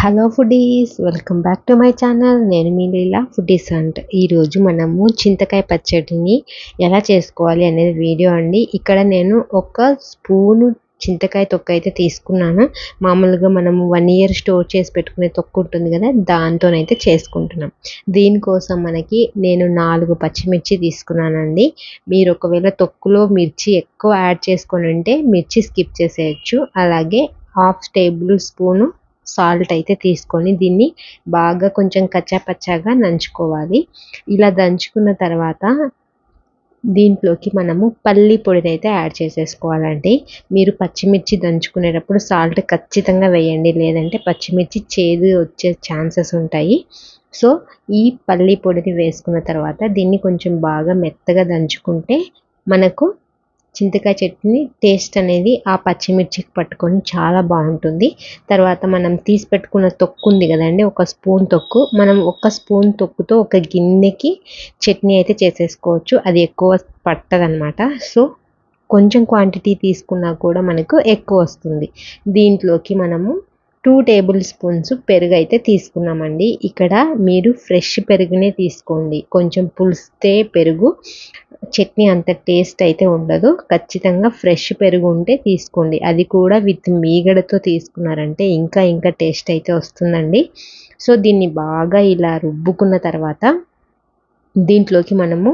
Hello foodies welcome back to my channel నేను మీ లీలా foodies అంట్ ఈరోజు మనము చింతకాయ పచ్చడిని ఎలా చేసుకోవాలి అనేది వీడియో అండి. ఇక్కడ నేను ఒక స్పూను చింతకాయ తొక్క అయితే తీసుకున్నాను. మామూలుగా మనము వన్ ఇయర్ స్టోర్ చేసి పెట్టుకునే తొక్క ఉంటుంది కదా దాంతోనైతే చేసుకుంటున్నాం. దీనికోసం మనకి నేను నాలుగు పచ్చిమిర్చి తీసుకున్నానండి. మీరు ఒకవేళ తొక్కులో మిర్చి ఎక్కువ యాడ్ చేసుకొని ఉంటే మిర్చి స్కిప్ చేసేయచ్చు. అలాగే హాఫ్ టేబుల్ స్పూను సాల్ట్ అయితే తీసుకొని దీన్ని బాగా కొంచెం కచ్చాపచ్చాగా నంచుకోవాలి. ఇలా దంచుకున్న తర్వాత దీంట్లోకి మనము పల్లి పొడిని అయితే యాడ్ చేసేసుకోవాలండి. మీరు పచ్చిమిర్చి దంచుకునేటప్పుడు సాల్ట్ ఖచ్చితంగా వేయండి. లేదంటే పచ్చిమిర్చి చేదు వచ్చే ఛాన్సెస్ ఉంటాయి. సో ఈ పల్లి పొడిని వేసుకున్న తర్వాత దీన్ని కొంచెం బాగా మెత్తగా దంచుకుంటే మనకు చింతకాయ చట్నీ టేస్ట్ అనేది ఆ పచ్చిమిర్చికి పట్టుకొని చాలా బాగుంటుంది. తర్వాత మనం తీసి పెట్టుకున్న తొక్కు ఉంది కదండి ఒక స్పూన్ తొక్కు. మనం ఒక స్పూన్ తొక్కుతో ఒక గిన్నెకి చట్నీ అయితే చేసేసుకోవచ్చు. అది ఎక్కువ పట్టదనమాట సో కొంచెం క్వాంటిటీ తీసుకున్నా కూడా మనకు ఎక్కువ వస్తుంది. దీంట్లోకి మనము టూ టేబుల్ స్పూన్స్ పెరుగు అయితే తీసుకున్నామండి. ఇక్కడ మీరు ఫ్రెష్ పెరుగునే తీసుకోండి. కొంచెం పులిస్తే పెరుగు చట్నీ అంత టేస్ట్ అయితే ఉండదు. ఖచ్చితంగా ఫ్రెష్ పెరుగు ఉంటే తీసుకోండి. అది కూడా విత్ మీగడతో తీసుకున్నారంటే ఇంకా ఇంకా టేస్ట్ అయితే వస్తుందండి. సో దీన్ని బాగా ఇలా రుబ్బుకున్న తర్వాత దీంట్లోకి మనము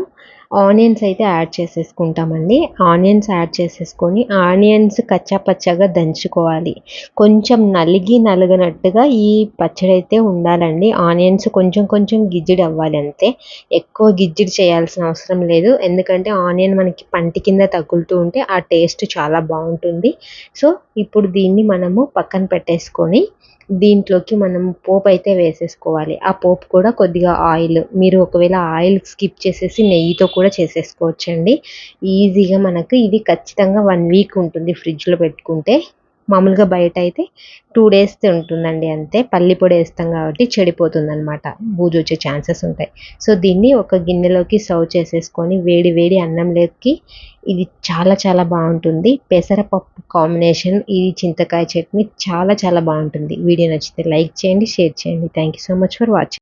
ఆనియన్స్ అయితే యాడ్ చేసేసుకుంటామండి ఆనియన్స్ యాడ్ చేసేసుకొని ఆనియన్స్ కచ్చాపచ్చగా దంచుకోవాలి. కొంచెం నలిగి నలగనట్టుగా ఈ పచ్చడి అయితే ఉండాలండి. ఆనియన్స్ కొంచెం కొంచెం గిజ్జిడి అవ్వాలి అంతే. ఎక్కువ గిజ్జిడి చేయాల్సిన అవసరం లేదు. ఎందుకంటే ఆనియన్ మనకి పంటి కింద తగులుతూ ఉంటే ఆ టేస్ట్ చాలా బాగుంటుంది. సో ఇప్పుడు దీన్ని మనము పక్కన పెట్టేసుకొని దీంట్లోకి మనం పోపు అయితే వేసేసుకోవాలి. ఆ పోపు కూడా కొద్దిగా ఆయిల్. మీరు ఒకవేళ ఆయిల్ స్కిప్ చేసేసి నెయ్యితో కూడా చేసేసుకోవచ్చండి. ఈజీగా మనకు ఇది ఖచ్చితంగా వన్ వీక్ ఉంటుంది ఫ్రిడ్జ్లో పెట్టుకుంటే. మామూలుగా బయట అయితే టూ డేస్ ఉంటుందండి అంతే. పల్లి పొడి వేస్తాం కాబట్టి చెడిపోతుంది అనమాట బూజు వచ్చే ఛాన్సెస్ ఉంటాయి. సో దీన్ని ఒక గిన్నెలోకి సర్వ్ చేసేసుకొని వేడి వేడి అన్నంలోకి ఇది చాలా చాలా బాగుంటుంది. పెసరపప్పు కాంబినేషన్ ఈ చింతకాయ చట్నీ చాలా చాలా బాగుంటుంది. వీడియో నచ్చితే లైక్ చేయండి షేర్ చేయండి. Thank you so much for watching